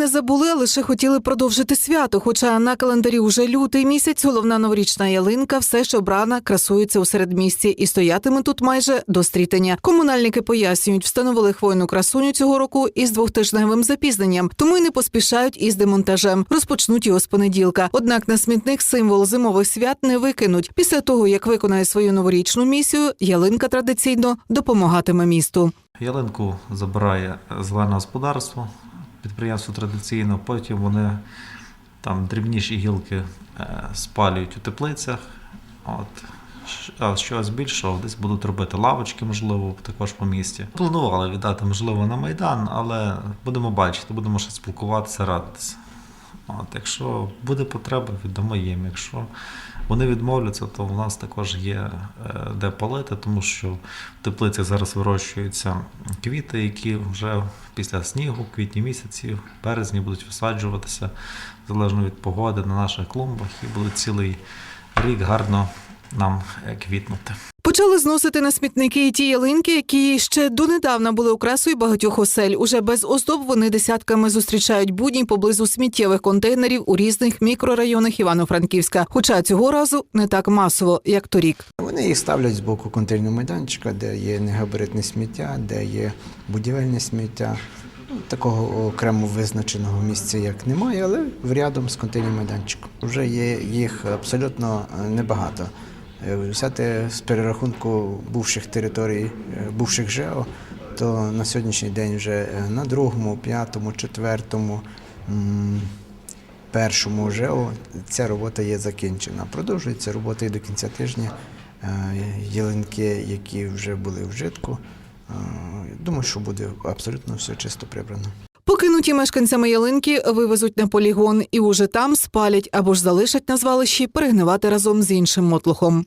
не забули, а лише хотіли продовжити свято. Хоча на календарі уже лютий місяць головна новорічна ялинка все ж обрана красується у середмісті і стоятиме тут майже до стрітення. Комунальники пояснюють, встановили хвойну красуню цього року із двохтижневим запізненням, тому й не поспішають із демонтажем. Розпочнуть його з понеділка. Однак на смітник символ зимових свят не викинуть. Після того як виконає свою новорічну місію, ялинка традиційно допомагатиме місту. Ялинку забирає зелене господарство, підприємство традиційно, потім вони там дрібніші гілки е, спалюють у теплицях. От. А щось більшого десь будуть робити лавочки, можливо, також по місті. Планували віддати, можливо, на Майдан, але будемо бачити, будемо ще спілкуватися, радитися. От, якщо буде потреба, віддамо їм. Якщо вони відмовляться, то в нас також є е, де палити, тому що в теплицях зараз вирощуються квіти, які вже після снігу, квітні місяці, в березні будуть висаджуватися залежно від погоди на наших клумбах і будуть цілий рік гарно нам е, квітнути. Почали зносити на смітники і ті ялинки, які ще донедавна були окрасою багатьох осель. Уже без оздоб вони десятками зустрічають будні поблизу сміттєвих контейнерів у різних мікрорайонах Івано-Франківська. Хоча цього разу не так масово, як торік. Вони їх ставлять з боку контейнерного майданчика, де є негабаритне сміття, де є будівельне сміття. Ну, Такого окремо визначеного місця як немає, але рядом з контейнерним майданчиком. Вже є їх абсолютно е, небагато. Е, Взяти з перерахунку бувших територій, е, бувших ЖЕО, то на сьогоднішній день вже е, на другому, п'ятому, четвертому. першому ЖЕО ця робота є закінчена. Продовжується робота і до кінця тижня. Ялинки, які вже були в житку. Думаю, що буде абсолютно все чисто прибрано. Покинуті мешканцями ялинки вивезуть на полігон і уже там спалять або ж залишать на звалищі перегнивати разом з іншим мотлухом.